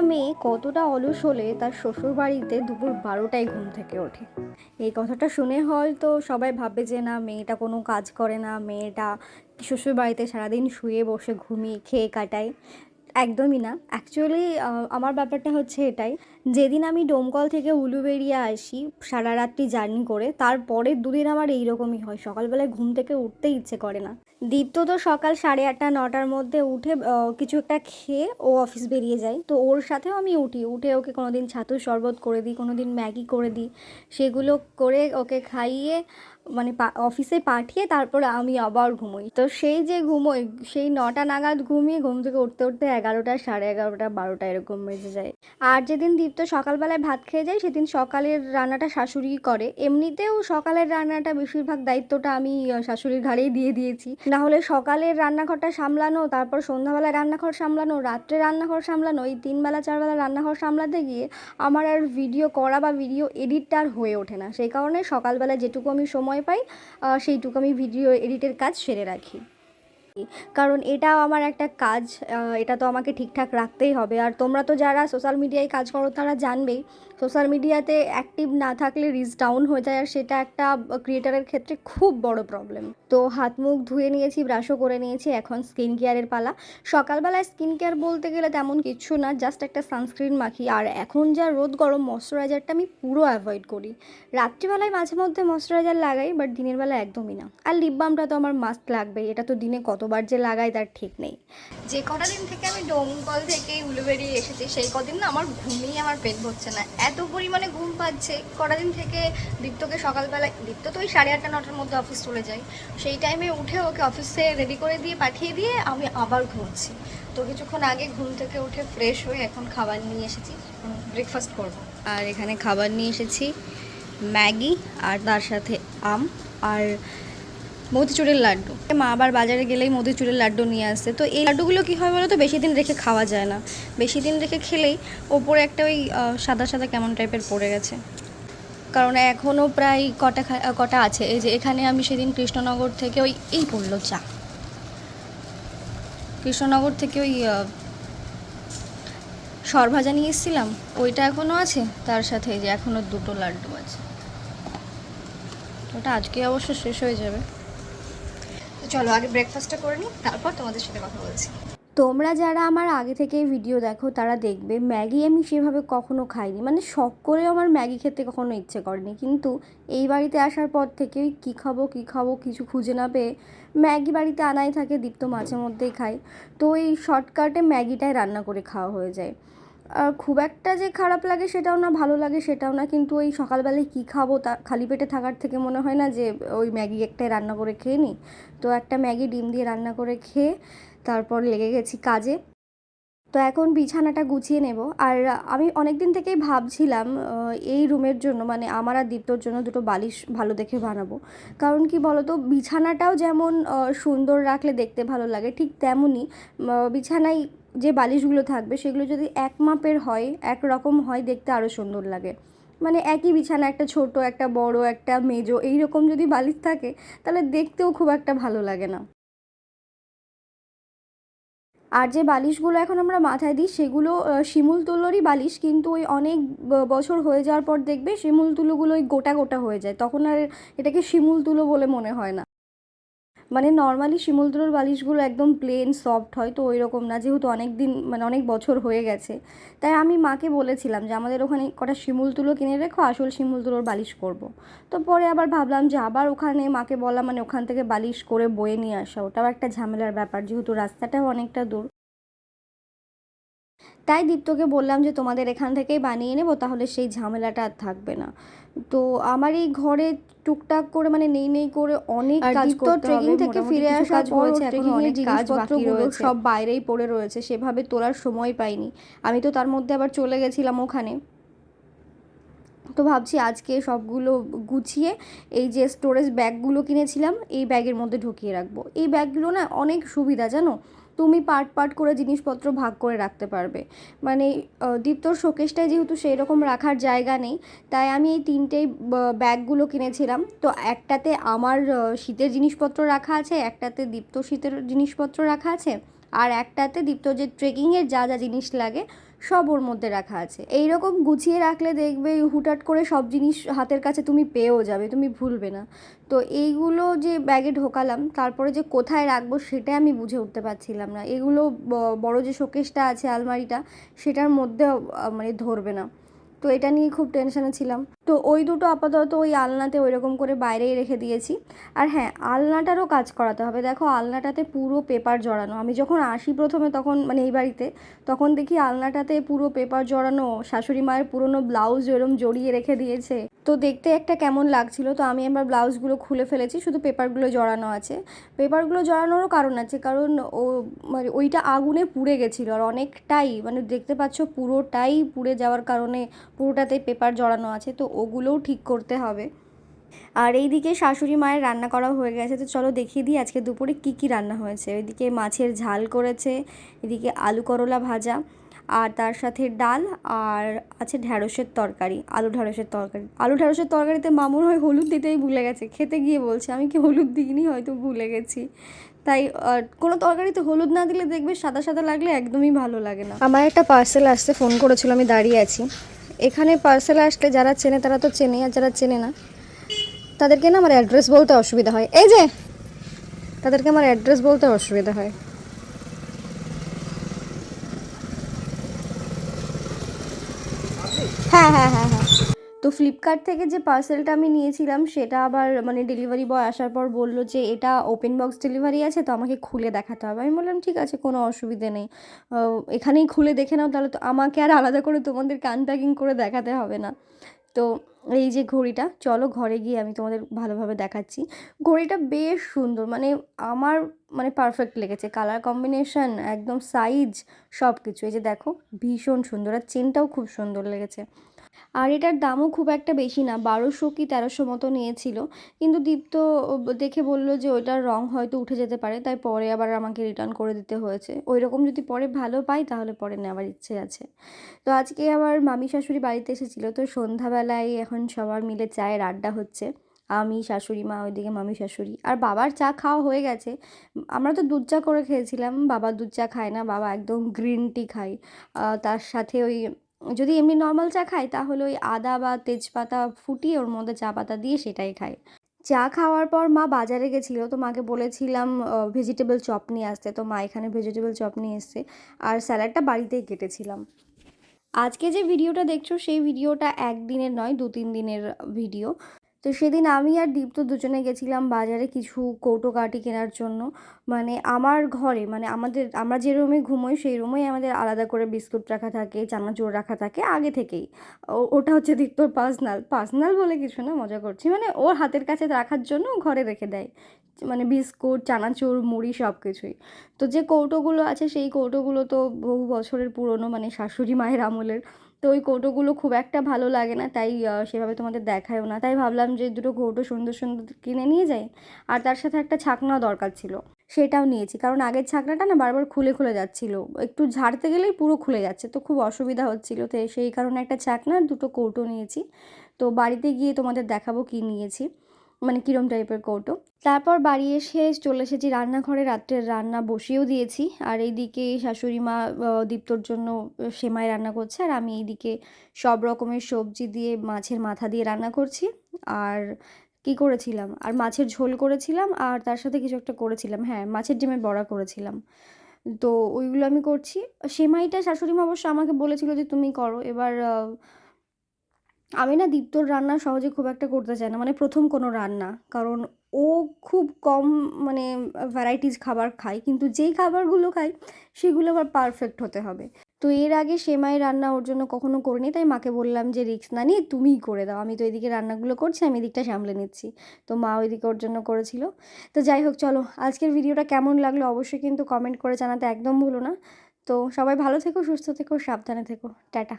মেয়ে কতটা অলস হলে তার শ্বশুর বাড়িতে দুপুর বারোটায় ঘুম থেকে ওঠে। এই কথাটা শুনে হয়তো সবাই ভাববে যে, না, মেয়েটা কোনো কাজ করে না। মেয়েটা শ্বশুর বাড়িতে সারাদিন শুয়ে বসে ঘুমিয়ে খেয়ে কাটায়। একদমই না। অ্যাকচুয়ালি আমার ব্যাপারটা হচ্ছে এটাই। যেদিন আমি ডোমকল থেকে উলুবেরিয়া আসি সারা রাত্রি জার্নি করে, তারপরের দুদিন আমার এইরকমই হয়। সকালবেলায় ঘুম থেকে উঠতে ইচ্ছে করে না। দীপ্ত তো সকাল সাড়ে আটটা, নটার মধ্যে উঠে কিছু একটা খেয়ে ও অফিস বেরিয়ে যায়। তো ওর সাথেও আমি উঠি। উঠে ওকে কোনো দিন ছাতুর শরবত করে দিই কোনো দিন ম্যাগি করে দিই। সেগুলো করে ওকে খাইয়ে মানে অফিসে পাঠিয়ে তারপরে আমি আবার ঘুমোই। তো সেই যে ঘুমোই, সেই নটা নাগাদ ঘুমিয়ে ঘুম থেকে উঠতে উঠতে এগারোটা, সাড়ে এগারোটা, বারোটা এরকম বেজে যায়। আর যেদিন দীপ্ত সকালবেলায় ভাত খেয়ে যায়, সেদিন সকালের রান্নাটা শাশুড়ি করে। এমনিতেও সকালের রান্নাটা বেশিরভাগ দায়িত্বটা আমি শাশুড়ির ঘাড়েই দিয়ে দিয়েছি। না হলে সকালের রান্নাঘরটা সামলানো, তারপর সন্ধ্যাবেলায় রান্নাঘর সামলানো, রাত্রে রান্নাঘর সামলানো, এই তিনবেলা, চারবেলা রান্নাঘর সামলাতে গিয়ে আমার আর ভিডিও করা বা ভিডিও এডিটটা আর হয়ে ওঠে না। সেই কারণে সকালবেলা যেটুকু আমি সময় পাই সেইটুকু আমি ভিডিও এডিটের কাজ সেরে রাখি। কারণ এটাও আমার একটা কাজ এটা তো আমাকে ঠিকঠাক রাখতেই হবে। আর তোমরা তো যারা সোশ্যাল মিডিয়ায় কাজ করো, তারা জানবেই সোশ্যাল মিডিয়াতে অ্যাক্টিভ না থাকলে রিচ ডাউন হয়ে যায়। আর সেটা একটা ক্রিয়েটারের ক্ষেত্রে খুব বড় প্রবলেম তো হাত মুখ ধুয়ে নিয়েছি ব্রাশও করে নিয়েছি, এখন স্কিন কেয়ারের পালা। সকালবেলায় স্কিন কেয়ার বলতে গেলে তেমন কিছু না জাস্ট একটা সানস্ক্রিন মাখি। আর এখন যা রোদ গরম ময়শ্চারাইজারটা আমি পুরো অ্যাভয়েড করি। রাত্রিবেলায় মাঝে মধ্যে ময়শ্চারাইজার লাগাই বাট দিনের বেলা একদমই না। আর লিপ বামটা তো আমার মাস্ট লাগবে এটা তো দিনে কতবার যে লাগাই তার ঠিক নেই। যে কটা দিন থেকে আমি ডোমকল থেকে উলুবেড়ি এসেছি সেই কদিন না আমার ঘুমিয়ে আমার পেট ভরছে না। এত পরিমাণে ঘুম পাচ্ছে কটা দিন থেকে দীপ্তকে সকালবেলায় দীপ্ত তো ওই সাড়ে আটটা নটার মধ্যে অফিস চলে যায়। সেই টাইমে উঠে ওকে অফিসে রেডি করে দিয়ে পাঠিয়ে দিয়ে আমি আবার ঘুমছি তো কিছুক্ষণ আগে ঘুম থেকে উঠে ফ্রেশ হয়ে এখন খাবার নিয়ে এসেছি ব্রেকফাস্ট করব। আর এখানে খাবার নিয়ে এসেছি ম্যাগি আর তার সাথে আম। আর মতিচুরের লাড্ডু। মা আবার বাজারে গেলেই মতিচুরের লাড্ডু নিয়ে আসে। তো এই লাড্ডুগুলো কী হয় বলো তো বেশি দিন রেখে খাওয়া যায় না। বেশি দিন রেখে খেলেই ওপরে একটা ওই সাদা সাদা কেমন টাইপের পড়ে গেছে। কারণ এখনও প্রায় কটা কটা আছে। এই যে এখানে আমি সেদিন কৃষ্ণনগর থেকে ওই, এই পড়ল চা। কৃষ্ণনগর থেকে ওই সরভাজা নিয়ে এসেছিলাম। ওইটা এখনও আছে। তার সাথে এই যে এখনও দুটো লাড্ডু আছে। ওটা আজকে অবশ্য শেষ হয়ে যাবে। চলো, আগে ব্রেকফাস্টটা করে নিই, তারপর তোমাদের সাথে কথা বলছি। তোমরা যারা আমার আগে থেকে ভিডিও দেখো, তারা দেখবে ম্যাগি আমি সেভাবে কখনো খাইনি। মানে শখ করেও আমার ম্যাগি খেতে কখনো ইচ্ছে করেনি। কিন্তু এই বাড়িতে আসার পর থেকে কী খাব কী খাব কিছু খুঁজে না পেয়ে ম্যাগি বাড়িতে আনাই থাকে, দীপ্ত মাঝে মধ্যেই খাই। তো এই শর্টকাটে ম্যাগিটাই রান্না করে খাওয়া হয়ে যায়। খুব একটা যে খারাপ লাগে সেটাও না, ভালো লাগে সেটাও না, কিন্তু ওই সকালবেলায় কী খাব তা, খালি পেটে থাকার থেকে মনে হয় না যে ওই ম্যাগি একটাই রান্না করে খেয়ে নিই। তো একটা ম্যাগি ডিম দিয়ে রান্না করে খেয়ে তারপর লেগে গেছি কাজে। তো এখন বিছানাটা গুছিয়ে নেব। আর আমি অনেক দিন থেকেই ভাবছিলাম এই রুমের জন্য মানে আমার আর দীপ্তর জন্য দুটো বালিশ ভালো দেখে বানাবো। কারণ কি বলতো, বিছানাটাও যেমন সুন্দর রাখলে দেখতে ভালো লাগে, ঠিক তেমনই বিছানায় যে বালিশগুলো থাকবে সেগুলো যদি এক মাপের হয়, এক রকম হয় দেখতে আরও সুন্দর লাগে। মানে একই বিছানা, একটা ছোট, একটা বড়, একটা মেজো, এইরকম যদি বালিশ থাকে, তাহলে দেখতেও খুব একটা ভালো লাগে না। আর যে বালিশগুলো এখন আমরা মাথায় দিই, সেগুলো শিমুল তুলোরই বালিশ, কিন্তু ওই অনেক বছর হয়ে যাওয়ার পর দেখবে শিমুল তুলোগুলো ওই গোটা গোটা হয়ে যায়। তখন আর এটাকে শিমুল তুলো বলে মনে হয় না। মানে নর্মালি শিমুল তুলোর বালিশগুলো একদম প্লেন সফট হয়, তো ওই রকম না, যেহেতু অনেক দিন মানে অনেক বছর হয়ে গেছে। তাই আমি মাকে বলেছিলাম যে, আমাদের ওখানে কটা শিমুল তুলো কিনে রেখো, আসল শিমুল তুলোর বালিশ করব। তো পরে আবার ভাবলাম যে, আবার ওখানে মাকে বলা মানে ওখান থেকে বালিশ করে বয়ে নিয়ে আসা। ওটাও একটা ঝামেলার ব্যাপার, যেহেতু রাস্তাটাও অনেকটা দূর। তাই দীপ্তকে বললাম যে তোমাদের এখান থেকেই বানিয়ে নেব তাহলে সেই ঝামেলাটা আর থাকবে না। তো আমার এই ঘরে টুকটাক করে মানে নেই নেই করে অনেক কাজ করতে ট্রেকিং থেকে ফিরে আসার পর হয়েছে এখন এর অনেক জিনিসপত্রগুলো। সব বাইরেই পড়ে রয়েছে সেভাবে তোলার সময় পাইনি। আমি তো তার মধ্যে আবার চলে গেছিলাম ওখানে। তো ভাবছি আজকে সবগুলো গুছিয়ে এই যে স্টোরেজ ব্যাগগুলো কিনেছিলাম এই ব্যাগের মধ্যে ঢুকিয়ে রাখব। এই ব্যাগগুলো না অনেক সুবিধা জানো? তুমি পার্ট পার্ট করে জিনিসপত্র ভাগ করে রাখতে পারবে। মানে দীপ্তর শোকেশটায় যেহেতু সেই রকম রাখার জায়গা নেই, তাই আমি এই তিনটেই ব্যাগগুলো কিনেছিলাম। তো একটাতে আমার শীতের জিনিসপত্র রাখা আছে, একটাতে দীপ্ত শীতের জিনিসপত্র রাখা আছে, আর একটাতে দীপ্ত যে ট্রেকিংয়ের যা যা জিনিস লাগে সব ওর মধ্যে রাখা আছে। এই রকম গুছিয়ে রাখলে দেখবে হুটাট করে সব জিনিস হাতের কাছে তুমি পেয়েও যাবে, তুমি ভুলবে না। তো এইগুলো যে ব্যাগে ঢোকালাম, তারপরে যে কোথায় রাখব সেটাই আমি বুঝে উঠতে পারছিলাম না। এগুলো বড় যে শোকেসটা আছে আলমারিটা, সেটার মধ্যে মানে ধরবে না। তো এটা নিয়ে খুব টেনশানে ছিলাম। তো ওই দুটো আপাতত ওই আলনাতে ওই রকম করে বাইরেই রেখে দিয়েছি। আর হ্যাঁ আলনাটারও কাজ করাতে হবে। দেখো, আলনাটাতে পুরো পেপার জড়ানো। আমি যখন আসি প্রথমে তখন মানে এই বাড়িতে, তখন দেখি আলনাটাতে পুরো পেপার জড়ানো। শাশুড়ি মায়ের পুরনো ব্লাউজ এরম জড়িয়ে রেখে দিয়েছে। তো দেখতে একটা কেমন লাগছিল। তো আমি এবার ব্লাউজগুলো খুলে ফেলেছি। শুধু পেপারগুলো জড়ানো আছে। পেপারগুলো জড়ানোরও কারণ আছে। কারণ ও মানে ওইটা আগুনে পুড়ে গেছিল। আর অনেকটাই মানে দেখতে পাচ্ছ পুরোটাই পুড়ে যাওয়ার কারণে পুরোটাতে পেপার জড়ানো আছে। তো ওগুলোও ঠিক করতে হবে। আর এইদিকে শাশুড়ি মায়ের রান্না করা হয়ে গেছে। তো চলো দেখিয়ে দিই আজকে দুপুরে কি কি রান্না হয়েছে। ওইদিকে মাছের ঝাল করেছে, এদিকে আলু করলা ভাজা, আর তার সাথে ডাল, আর আছে ঢ্যাঁড়সের তরকারি, আলু ঢ্যাঁড়সের তরকারি। আলু ঢ্যাঁড়সের তরকারিতে মামুর হয় হলুদ দিতেই ভুলে গেছে। খেতে গিয়ে বলছে, আমি কি হলুদ দিইনি? হয়তো ভুলে গেছি। তাই কোনো তরকারিতে হলুদ না দিলে দেখবে সাদা সাদা লাগলে একদমই ভালো লাগে না। আমার একটা পার্সেল আসতে ফোন করেছিল, আমি দাঁড়িয়ে আছি। এখানে পার্সেল আসলে যারা চেনে, তারা তো চেনে, আর যারা চেনে না, তাদেরকে না আমার অ্যাড্রেস বলতে অসুবিধা হয়। এই যে, তাদেরকে আমার অ্যাড্রেস বলতে অসুবিধা হয়। হ্যাঁ হ্যাঁ হ্যাঁ হ্যাঁ। তো ফ্লিপকার্ট থেকে যে পার্সেলটা আমি নিয়েছিলাম, সেটা আবার মানে ডেলিভারি বয় আসার পর বলল যে, এটা ওপেন বক্স ডেলিভারি আছে, তো আমাকে খুলে দেখাতে হবে। আমি বললাম, ঠিক আছে, কোনো অসুবিধে নেই। এখানেই খুলে দেখে নাও, তাহলে তো আমাকে আর আলাদা করে তোমাদেরকে আনপ্যাকিং করে দেখাতে হবে না। তো এই যে ঘড়িটা, চলো ঘরে গিয়ে আমি তোমাদের ভালোভাবে দেখাচ্ছি। ঘড়িটা বেশ সুন্দর মানে আমার মানে পারফেক্ট লেগেছে। কালার কম্বিনেশন একদম সাইজ সব কিছু এই যে দেখো, ভীষণ সুন্দর, আর চেনটাও খুব সুন্দর লেগেছে। আর এটার দামও খুব একটা বেশি না, বারোশো কি তেরোশো মতো নিয়েছিল। কিন্তু দীপ্ত দেখে বলল যে ওইটার রং হয়তো উঠে যেতে পারে, তাই পরে আবার আমাকে রিটার্ন করে দিতে হয়েছে। ওই রকম যদি পরে ভালো পাই, তাহলে পরে নেওয়ার ইচ্ছে আছে। তো আজকে আবার মামি শাশুড়ি বাড়িতে এসেছিল, তো সন্ধ্যাবেলায় এখন সবার মিলে চায়ের আড্ডা হচ্ছে। আমি, শাশুড়ি মা, ওইদিকে মামি শাশুড়ি। আর বাবার চা খাওয়া হয়ে গেছে। আমরা তো দুধ চা করে খেয়েছিলাম, বাবা দুধ চা খায় না, বাবা একদম গ্রিন টি খায়। তার সাথে ওই যদি এমনি নর্মাল চা খাই তাহলে ওই আদা বা তেজপাতা ফুটিয়ে ওর মধ্যে চা পাতা দিয়ে সেটাই খাই চা খাওয়ার পর মা বাজারে গেছিল, তো মাকে বলেছিলাম ভেজিটেবল চপ নিয়ে আসতে। তো মা এখানে ভেজিটেবল চপ নিয়ে এসছে আর স্যালাডটা বাড়িতেই কেটেছিলাম। আজকে যে ভিডিওটা দেখছ, সেই ভিডিওটা একদিনের নয় দু তিন দিনের ভিডিও তো সেদিন আমি আর দীপ্ত দুজনে গেছিলাম বাজারে কিছু কৌটো কাঠি কেনার জন্য। মানে আমার ঘরে মানে আমাদের, আমরা যে রুমে ঘুমোই সেই রুমেই আমাদের আলাদা করে বিস্কুট রাখা থাকে, চানাচুর রাখা থাকে আগে থেকেই। ওটা হচ্ছে দীপ্তর পার্সোনাল। পার্সোনাল বলে কিছু না, মজা করছি। মানে ওর হাতের কাছে রাখার জন্য ঘরে রেখে দেয়। মানে বিস্কুট, চানাচুর, মুড়ি সব কিছুই তো যে কৌটোগুলো আছে সেই কৌটোগুলো তো বহু বছরের পুরনো মানে শাশুড়ি মায়ের আমলের। তো ওই কৌটোগুলো খুব একটা ভালো লাগে না, তাই সেভাবে তোমাদের দেখায়ও না। তাই ভাবলাম যে দুটো কৌটো সুন্দর সুন্দর কিনে নিয়ে যাই, আর তার সাথে একটা ছাকনাও দরকার ছিল, সেটাও নিয়েছি। কারণ আগের ছাকনাটা না বারবার খুলে খুলে যাচ্ছিল, একটু ঝাড়তে গেলেই পুরো খুলে যাচ্ছে, তো খুব অসুবিধা হচ্ছিল। তো সেই কারণে একটা ছাকনা, দুটো কৌটো নিয়েছি, তো বাড়িতে গিয়ে তোমাদের দেখাবো কি নিয়েছি। মানে কিরম টাইপের কৌটো। তারপর বাড়ি এসে চলে এসেছি রান্নাঘরে রাত্রের রান্না বসিয়েও দিয়েছি। আর এইদিকে শাশুড়ি মা দীপ্তর জন্য সেমাই রান্না করছে। আর আমি এইদিকে সব রকমের সবজি দিয়ে মাছের মাথা দিয়ে রান্না করছি। আর কি করেছিলাম? আর মাছের ঝোল করেছিলাম। আর তার সাথে কিছু একটা করেছিলাম। হ্যাঁ মাছের ডিমের বড়া করেছিলাম। তো ওইগুলো আমি করছি। সেমাইটা শাশুড়ি মা অবশ্য আমাকে বলেছিল যে তুমি করো। এবার আমি না দীপ্তর রান্না সহজে খুব একটা করতে চাই না মানে প্রথম কোনো রান্না। কারণ ও খুব কম মানে ভ্যারাইটিস খাবার খায়, কিন্তু যেই খাবারগুলো খায়, সেগুলো আবার পারফেক্ট হতে হবে। তো এর আগে সেমাই রান্না ওর জন্য কখনো করিনি, তাই মাকে বললাম যে রিস্ক না নিয়ে তুমিই করে দাও, আমি তো এদিকে রান্নাগুলো করছি, আমি এদিকটা সামলে নিচ্ছি। তো মা ওইদিকে ওর জন্য করেছিল। তো যাই হোক, চলো, আজকের ভিডিওটা কেমন লাগল অবশ্যই কিন্তু কমেন্ট করে জানাতে একদম ভুলো না। তো সবাই ভালো থেকো, সুস্থ থেকো, সাবধানে থেকো। টাটা।